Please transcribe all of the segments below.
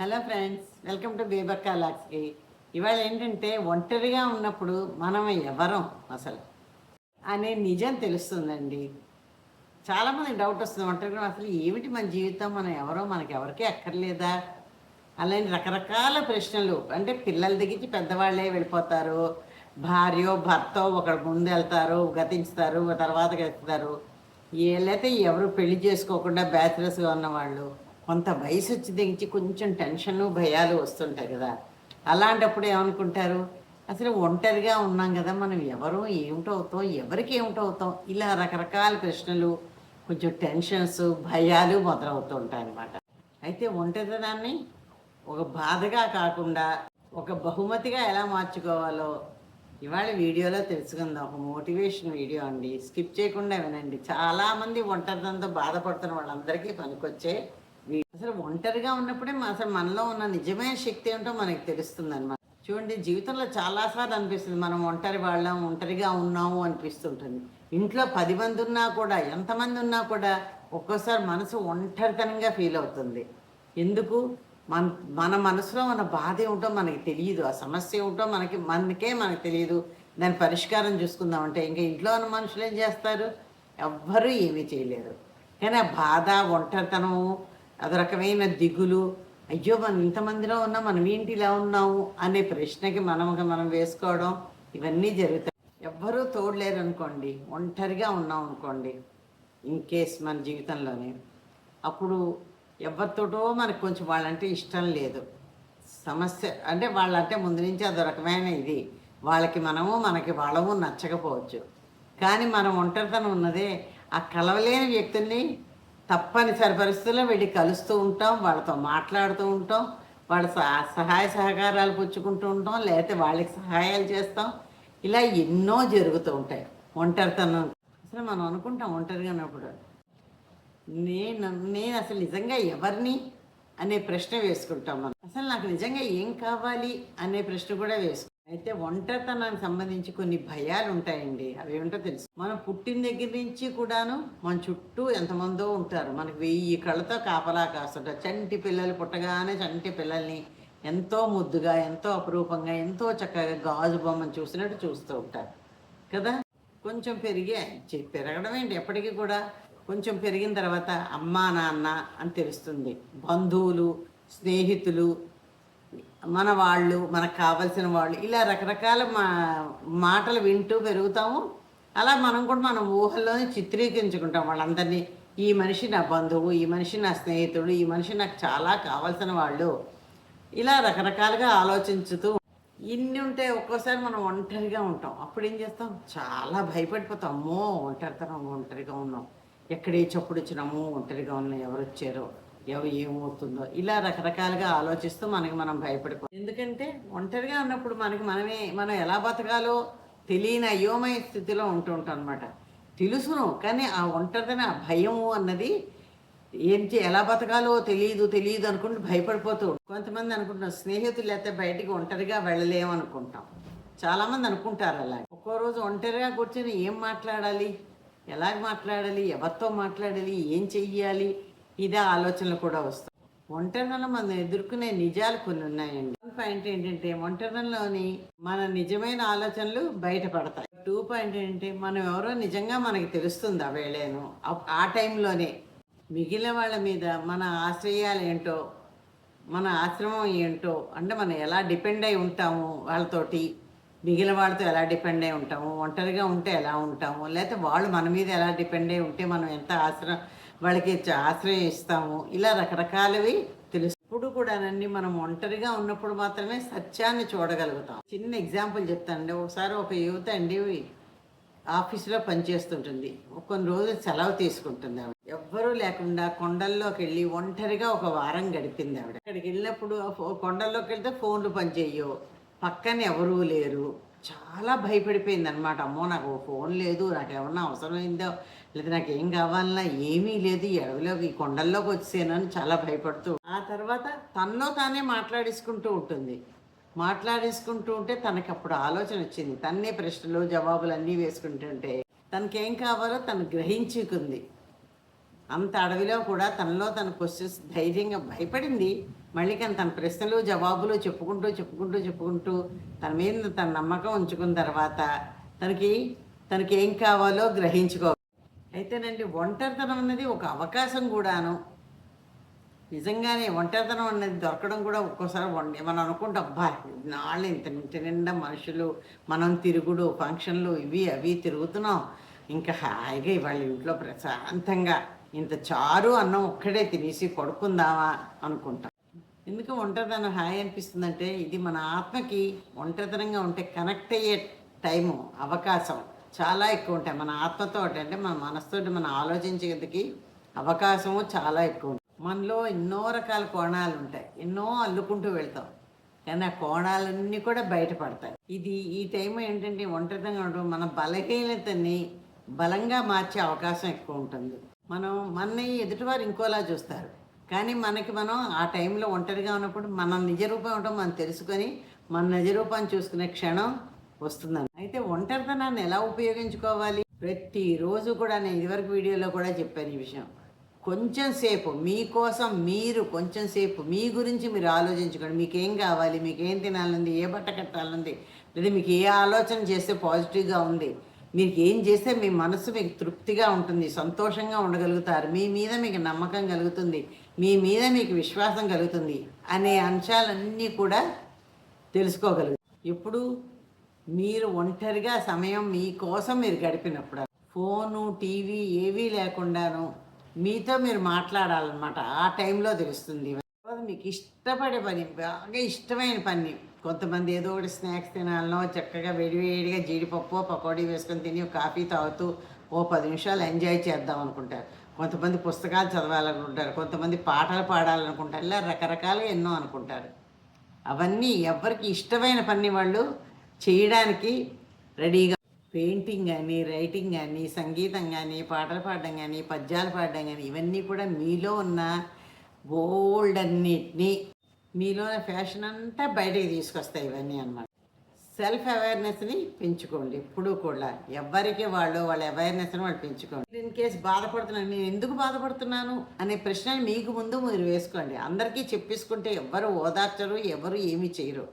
Hello friends welcome to Bebakka లాక్స్కి ఇవాళ ఏంటంటే ఒంటరిగా ఉన్నప్పుడు మనం ఎవరం అసలు అనే నిజం తెలుస్తుందండి. చాలామంది డౌట్ వస్తుంది ఒంటరిగా అసలు ఏమిటి మన జీవితం మనం ఎవరో మనకి ఎవరికీ అక్కర్లేదా? అలాంటి రకరకాల ప్రశ్నలు. అంటే పిల్లల దగ్గరికి పెద్దవాళ్ళే వెళ్ళిపోతారు. భార్యో భర్తో ఒకడు ముందు వెళ్తారు గతించుతారు తర్వాత గతుకుతారు. లేకపోతే ఎవరు పెళ్ళి చేసుకోకుండా బ్యాచిలర్స్గా ఉన్నవాళ్ళు. కొంత వయసు వచ్చి దించి కొంచెం టెన్షన్ భయాలు వస్తుంటాయి కదా. అలాంటప్పుడు ఏమనుకుంటారు? అసలు ఒంటరిగా ఉన్నాం కదా మనం ఎవరు ఏమిటవుతాం ఎవరికి ఏమిటవుతాం ఇలా రకరకాల ప్రశ్నలు కొంచెం టెన్షన్స్ భయాలు మొదలవుతూ ఉంటాయి అన్నమాట. అయితే ఒంటరితనాన్ని ఒక బాధగా కాకుండా ఒక బహుమతిగా ఎలా మార్చుకోవాలో ఇవాళ వీడియోలో తెలుసుకుందాం. ఒక మోటివేషన్ వీడియో అండి. స్కిప్ చేయకుండా వినండి. చాలామంది ఒంటరితనంతో బాధపడుతున్న వాళ్ళందరికీ పనికొచ్చే అసలు ఒంటరిగా ఉన్నప్పుడే అసలు మనలో ఉన్న నిజమైన శక్తి ఏంటో మనకి తెలుస్తుంది అనమాట చూడండి జీవితంలో చాలాసార్లు అనిపిస్తుంది మనం ఒంటరి వాళ్ళం ఒంటరిగా ఉన్నాము అనిపిస్తుంటుంది. ఇంట్లో పది మంది ఉన్నా కూడా ఎంతమంది ఉన్నా కూడా ఒక్కోసారి మనసు ఒంటరితనంగా ఫీల్ అవుతుంది. ఎందుకు? మన మన మనసులో మన బాధ ఏమిటో మనకి తెలియదు. ఆ సమస్య ఏమిటో మనకి మనకే మనకు తెలియదు. దాని పరిష్కారం చూసుకుందామంటే ఇంకా ఇంట్లో ఉన్న మనుషులు ఏం చేస్తారు? ఎవ్వరూ ఏమీ చేయలేరు. కానీ ఆ బాధ ఒంటరితనం అది రకమైన దిగులు. అయ్యో మనం ఇంతమందిలో ఉన్నాం మనం ఏంటి ఇలా ఉన్నాము అనే ప్రశ్నకి మనం మనం వేసుకోవడం ఇవన్నీ జరుగుతాయి. ఎవ్వరూ తోడలేరు అనుకోండి ఒంటరిగా ఉన్నాం అనుకోండి ఇన్ కేస్ మన జీవితంలోనే. అప్పుడు ఎవరితోటో మనకు కొంచెం వాళ్ళంటే ఇష్టం లేదు. సమస్య అంటే వాళ్ళంటే ముందు నుంచి అదో రకమైన ఇది. వాళ్ళకి మనము మనకి వాళ్ళము నచ్చకపోవచ్చు. కానీ మనం ఒంటరితనం ఉన్నదే ఆ కలవలేని వ్యక్తుల్ని తప్పనిసరి పరిస్థితుల్లో వెళ్ళి కలుస్తూ ఉంటాం వాళ్ళతో మాట్లాడుతూ ఉంటాం వాళ్ళ సహ- సహాయ సహకారాలు పుచ్చుకుంటూ ఉంటాం లేకపోతే వాళ్ళకి సహాయాలు చేస్తాం. ఇలా ఎన్నో జరుగుతూ ఉంటాయి. ఒంటరితనం. అసలు మనం అనుకుంటాం ఒంటరిగా ఉన్నప్పుడు. నేను నేను అసలు నిజంగా ఎవరిని అనే ప్రశ్న వేసుకుంటాం మనం. అసలు నాకు నిజంగా ఏం కావాలి అనే ప్రశ్న కూడా వేసుకుంటాం అయితే ఒంటరితనానికి సంబంధించి కొన్ని భయాలు ఉంటాయండి. అవి ఏమిటో తెలుసు. మనం పుట్టిన దగ్గర నుంచి కూడాను మన చుట్టూ ఎంతమందో ఉంటారు. మనకి వెయ్యి కళ్ళతో కాపలా కాస్తుంట చంటి పిల్లలు పుట్టగానే చంటి పిల్లల్ని ఎంతో ముద్దుగా ఎంతో అపురూపంగా ఎంతో చక్కగా గాజు బొమ్మను చూసినట్టు చూస్తూ ఉంటారు. కదా? కొంచెం పెరిగే పెరగడం ఏంటి? ఎప్పటికీ కూడా కొంచెం పెరిగిన తర్వాత అమ్మా నాన్న అని తెలుస్తుంది. బంధువులు స్నేహితులు మన వాళ్ళు మనకు కావలసిన వాళ్ళు. ఇలా రకరకాల మా మాటలు వింటూ పెరుగుతాము. అలా మనం కూడా మన ఊహల్లోనే చిత్రీకరించుకుంటాం వాళ్ళందరినీ. ఈ మనిషి నా బంధువు ఈ మనిషి నా స్నేహితుడు ఈ మనిషి నాకు చాలా కావాల్సిన వాళ్ళు. ఇలా రకరకాలుగా ఆలోచించుతూ ఇన్ని ఉంటే ఒక్కోసారి మనం ఒంటరిగా ఉంటాం. అప్పుడు ఏం చేస్తాం? చాలా భయపడిపోతాం. అమ్మో ఒంటరితనం ఒంటరిగా ఉన్నాం. ఎక్కడే చప్పుడు వచ్చినాము ఒంటరిగా ఉన్నాం ఎవరు వచ్చారో ఎవరు ఏమవుతుందో. ఇలా రకరకాలుగా ఆలోచిస్తూ మనకి మనం భయపడిపో ఎందుకంటే ఒంటరిగా ఉన్నప్పుడు మనకి మనమే మనం ఎలా బతకాలో తెలియని అయోమయ స్థితిలో ఉంటూ ఉంటాం అనమాట తెలుసును కానీ ఆ ఒంటరితనం ఆ భయము అన్నది ఏంటి ఎలా బతకాలో తెలియదు తెలియదు అనుకుంటూ భయపడిపోతూ కొంతమంది అనుకుంటున్నాం స్నేహితులు అయితే బయటికి ఒంటరిగా వెళ్ళలేము అనుకుంటాం. చాలామంది అనుకుంటారు అలా ఒక్కో రోజు ఒంటరిగా కూర్చొని ఏం మాట్లాడాలి? ఎలా మాట్లాడాలి? ఎవరితో మాట్లాడాలి? ఏం చెయ్యాలి? ఇదే ఆలోచనలు కూడా వస్తాయి. ఒంటరిలో మనం ఎదుర్కొనే నిజాలు కొన్ని ఉన్నాయండి. వన్ పాయింట్ ఏంటంటే ఒంటరిలోని మన నిజమైన ఆలోచనలు బయటపడతాయి. టూ పాయింట్ ఏంటంటే మనం ఎవరో నిజంగా మనకి తెలుస్తుంది ఆ వేళేను. ఆ- ఆ టైంలోనే మిగిలిన వాళ్ళ మీద మన ఆశ్రయాలు ఏంటో మన ఆశ్రమం ఏంటో అంటే మనం ఎలా డిపెండ్ అయి ఉంటాము వాళ్ళతోటి మిగిలిన వాళ్ళతో ఎలా డిపెండ్ అయి ఉంటాము ఒంటరిగా ఉంటే ఎలా ఉంటాము లేకపోతే వాళ్ళు మన మీద ఎలా డిపెండ్ అయి ఉంటే మనం ఎంత ఆశ్రయం వాళ్ళకి ఆశ్రయం ఇస్తాము. ఇలా రకరకాలవి తెలుసు. ఇప్పుడు కూడానండి మనం ఒంటరిగా ఉన్నప్పుడు మాత్రమే సత్యాన్ని చూడగలుగుతాం. చిన్న ఎగ్జాంపుల్ చెప్తానండి. ఒకసారి ఒక యువత అండి ఆఫీసులో పనిచేస్తుంటుంది. కొన్ని రోజులు సెలవు తీసుకుంటుంది ఆవిడ. ఎవ్వరూ లేకుండా కొండల్లోకి వెళ్ళి ఒంటరిగా ఒక వారం గడిపింది ఆవిడ. అక్కడికి వెళ్ళినప్పుడు కొండల్లోకి వెళ్తే ఫోన్లు పనిచేయవు. పక్కన ఎవరూ లేరు. చాలా భయపడిపోయింది అనమాట అమ్మో నాకు ఫోన్ లేదు నాకు ఏమన్నా అవసరమైందో లేదా నాకు ఏం కావాలన్నా ఏమీ లేదు ఈ అడవిలోకి ఈ కొండల్లోకి వచ్చాను అని చాలా భయపడుతూ. ఆ తర్వాత తనలో తానే మాట్లాడేసుకుంటూ ఉంటుంది. మాట్లాడేసుకుంటూ ఉంటే తనకి అప్పుడు ఆలోచన వచ్చింది. తన్నే ప్రశ్నలు జవాబులు అన్నీ వేసుకుంటుంటే తనకేం కావాలో తను గ్రహించుకుంది. అంత అడవిలో కూడా తనలో తన క్వశ్చన్స్ ధైర్యంగా భయపడింది. మళ్ళీ కానీ తన ప్రశ్నలు జవాబులు చెప్పుకుంటూ చెప్పుకుంటూ చెప్పుకుంటూ తన మీద తన నమ్మకం ఉంచుకున్న తర్వాత తనకి తనకి ఏం కావాలో గ్రహించుకో అయితేనండి ఒంటరితనం అనేది ఒక అవకాశం కూడాను. నిజంగానే ఒంటరితనం అనేది దొరకడం కూడా ఒక్కోసారి వండి మనం అనుకుంటాం అబ్బా నాళ్ళు ఇంత ఇంటి నిండా మనుషులు మనం తిరుగుడు ఫంక్షన్లు ఇవి అవి తిరుగుతున్నాం. ఇంకా హాయిగా ఇవాళ ఇంట్లో ప్రశాంతంగా ఇంత చారు అన్నం ఒక్కడే తినేసి పడుకుందామా అనుకుంటాం. ఎందుకు ఒంటరితనం హాయి అనిపిస్తుందంటే ఇది మన ఆత్మకి ఒంటరితనంగా ఉంటే కనెక్ట్ అయ్యే టైము అవకాశం. చాలా ఎక్కువ ఉంటాయి మన ఆత్మతో అంటే మన మనసుతో మనం ఆలోచించేందుకు అవకాశము చాలా ఎక్కువ ఉంటుంది మనలో ఎన్నో రకాల కోణాలు ఉంటాయి ఎన్నో అల్లుకుంటూ వెళ్తాం. కానీ ఆ కోణాలన్నీ కూడా బయటపడతాయి. ఇది ఈ టైం ఏంటంటే ఒంటరితంగా ఉండడం మన బలహీనతని బలంగా మార్చే అవకాశం ఎక్కువ ఉంటుంది మనం మనని ఎదుటివారు ఇంకోలా చూస్తారు. కానీ మనకి మనం ఆ టైంలో ఒంటరిగా ఉన్నప్పుడు మన నిజ రూపం ఉండడం మనం తెలుసుకొని మన నిజ రూపాన్ని చూసుకునే క్షణం వస్తుందని అయితే ఒంటరితనాన్ని ఎలా ఉపయోగించుకోవాలి? ప్రతిరోజు కూడా నేను ఇదివరకు వీడియోలో కూడా చెప్పాను ఈ విషయం. కొంచెం సేపు మీకోసం మీరు కొంచెం సేపు మీ గురించి మీరు ఆలోచించుకోండి. మీకు ఏం కావాలి? మీకు ఏం తినాలంది ఏ బట్ట కట్టాలంది లేదా మీకు ఏ ఆలోచన చేస్తే పాజిటివ్గా ఉంది? మీకు ఏం చేస్తే మీ మనసు మీకు తృప్తిగా ఉంటుంది సంతోషంగా ఉండగలుగుతారు? మీ మీద మీకు నమ్మకం కలుగుతుంది మీ మీద మీకు విశ్వాసం కలుగుతుంది అనే అంశాలన్నీ కూడా తెలుసుకోగలుగుతారు. ఎప్పుడు? మీరు ఒంటరిగా సమయం మీకోసం మీరు గడిపినప్పుడు ఫోను టీవీ ఏవీ లేకుండాను మీతో మీరు మాట్లాడాలన్నమాట. ఆ టైంలో తెలుస్తుంది మీకు ఇష్టపడే పని బాగా ఇష్టమైన పని. కొంతమంది ఏదో ఒకటి స్నాక్స్ తినాలనో చక్కగా వేడివేడిగా జీడిపప్పు పకోడీ వేసుకొని తిని కాఫీ తాగుతూ ఓ పది నిమిషాలు ఎంజాయ్ చేద్దాం అనుకుంటారు. కొంతమంది పుస్తకాలు చదవాలనుకుంటారు. కొంతమంది పాటలు పాడాలనుకుంటారు. ఇలా రకరకాలుగా ఎన్నో అనుకుంటారు. అవన్నీ ఎవరికి ఇష్టమైన పని వాళ్ళు చేయడానికి రెడీగా పెయింటింగ్ కానీ రైటింగ్ కానీ సంగీతం కానీ పాటలు పాడడం కానీ పద్యాలు పాడడం కానీ ఇవన్నీ కూడా మీలో ఉన్న గోల్డ్ అన్నిటినీ మీలో ఫ్యాషన్ అంతా బయటకు తీసుకొస్తాయి ఇవన్నీ అన్నమాట. సెల్ఫ్ అవేర్నెస్ని పెంచుకోండి ఎప్పుడూ కూడా. ఎవరికి వాళ్ళు వాళ్ళ అవేర్నెస్ని వాళ్ళు పెంచుకోండి. ఇన్ కేసు బాధపడుతున్నాను నేను ఎందుకు బాధపడుతున్నాను అనే ప్రశ్న మీకు ముందు మీరు వేసుకోండి. అందరికీ చెప్పేసుకుంటే ఎవరు ఓదార్చరు ఎవరు ఏమి చేయరు.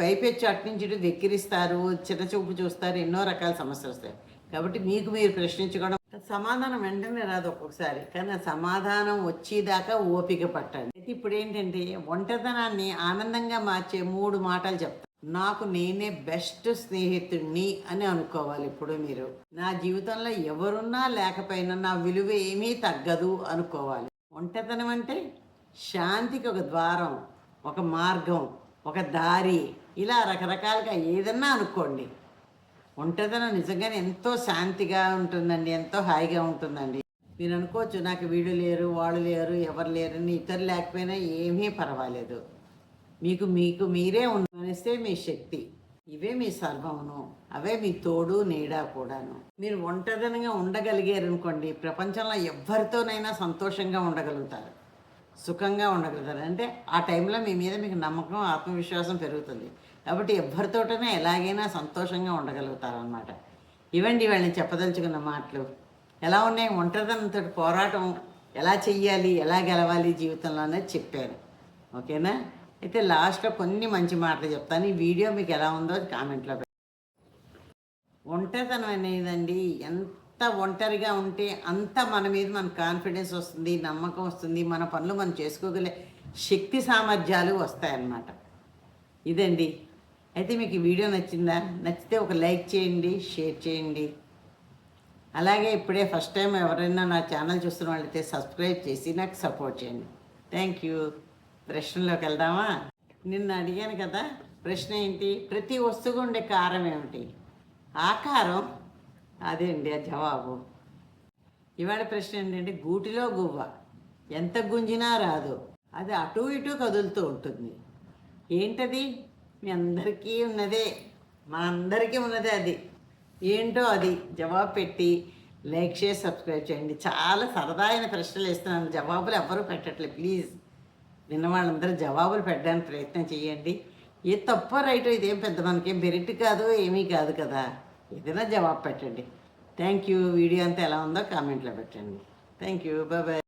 పైపెచ్చి అటు నుంచి ఇటు వెక్కిరిస్తారు చిన్న చూపు చూస్తారు ఎన్నో రకాల సమస్యలు వస్తాయి. కాబట్టి మీకు మీరు ప్రశ్నించుకోవడం సమాధానం వెంటనే రాదు ఒక్కొక్కసారి కానీ సమాధానం వచ్చేదాకా ఓపిక పట్టండి. అయితే ఇప్పుడు ఏంటంటే ఒంటరితనాన్ని ఆనందంగా మార్చే మూడు మాటలు చెప్తాను నాకు నేనే బెస్ట్ స్నేహితుడిని అని అనుకోవాలి ఇప్పుడు మీరు. నా జీవితంలో ఎవరున్నా లేకపోయినా నా విలువ ఏమీ తగ్గదు అనుకోవాలి. ఒంటరితనం అంటే శాంతికి ఒక ద్వారం ఒక మార్గం. ఒక దారి. ఇలా రకరకాలుగా ఏదన్నా అనుకోండి. ఒంటరితనం నిజంగానే ఎంతో శాంతిగా ఉంటుందండి ఎంతో హాయిగా ఉంటుందండి. మీరు అనుకోవచ్చు నాకు వీడు లేరు వాళ్ళు లేరు ఎవరు లేరని ఇతరు లేకపోయినా ఏమీ పర్వాలేదు. మీకు మీకు మీరే ఉన్నస్తే మీ శక్తి. ఇవే మీ సర్వమును అవే మీ తోడు నీడ కూడాను. మీరు ఒంటరిగా ఉండగలిగారు అనుకోండి ప్రపంచంలో ఎవరితోనైనా సంతోషంగా ఉండగలుగుతారు. సుఖంగా ఉండగలుగుతారు. అంటే ఆ టైంలో మీ మీద మీకు నమ్మకం ఆత్మవిశ్వాసం పెరుగుతుంది. కాబట్టి ఎవ్వరితోటనే ఎలాగైనా సంతోషంగా ఉండగలుగుతారు అనమాట ఇవండి వాళ్ళని చెప్పదలుచుకున్న మాటలు. ఎలా ఉన్నాయి? ఒంటరితనంతో పోరాటం ఎలా చెయ్యాలి? ఎలా గెలవాలి జీవితంలో అనేది చెప్పాను ఓకేనా? అయితే లాస్ట్లో కొన్ని మంచి మాటలు చెప్తాను. ఈ వీడియో మీకు ఎలా ఉందో కామెంట్లో ఒంటరితనం అనేదండి ఎంత ఒంటరిగా ఉంటే అంత మన మీద మన కాన్ఫిడెన్స్ వస్తుంది నమ్మకం వస్తుంది. మన పనులు మనం చేసుకోగలే. శక్తి సామర్థ్యాలు వస్తాయన్నమాట. ఇదండి. అయితే మీకు ఈ వీడియో నచ్చిందా? నచ్చితే ఒక లైక్ చేయండి షేర్ చేయండి. అలాగే ఇప్పుడే ఫస్ట్ టైం ఎవరైనా నా ఛానల్ చూస్తున్న వాళ్ళైతే సబ్స్క్రైబ్ చేసి నాకు సపోర్ట్ చేయండి. థ్యాంక్ యూ ప్రశ్నలోకి వెళ్దామా? నిన్న అడిగాను కదా ప్రశ్న ఏంటి? ప్రతి వస్తువు ఉండే కారం ఏమిటి? ఆకారం అదే అండి ఆ జవాబు. ఇవాళ ప్రశ్న ఏంటంటే గూటిలో గువ్వ ఎంత గుంజినా రాదు. అది అటు ఇటు కదులుతూ ఉంటుంది. ఏంటది? మీ అందరికీ ఉన్నదే. మా అందరికీ ఉన్నదే అది. ఏంటో అది జవాబు పెట్టి లైక్ చేసి సబ్స్క్రైబ్ చేయండి. చాలా సరదా అయిన ప్రశ్నలు వేస్తున్నాను. జవాబులు ఎవ్వరూ పెట్టట్లేదు. ప్లీజ్ నిన్న వాళ్ళందరూ జవాబులు పెట్టడానికి ప్రయత్నం చేయండి. ఏ తప్ప రైట్ ఇదేం పెద్ద మనకేం బెరిట్ కాదు ఏమీ కాదు కదా. ఏదైనా జవాబు పెట్టండి. థ్యాంక్ యూ వీడియో అంతా ఎలా ఉందో కామెంట్లో పెట్టండి. Thank you bye bye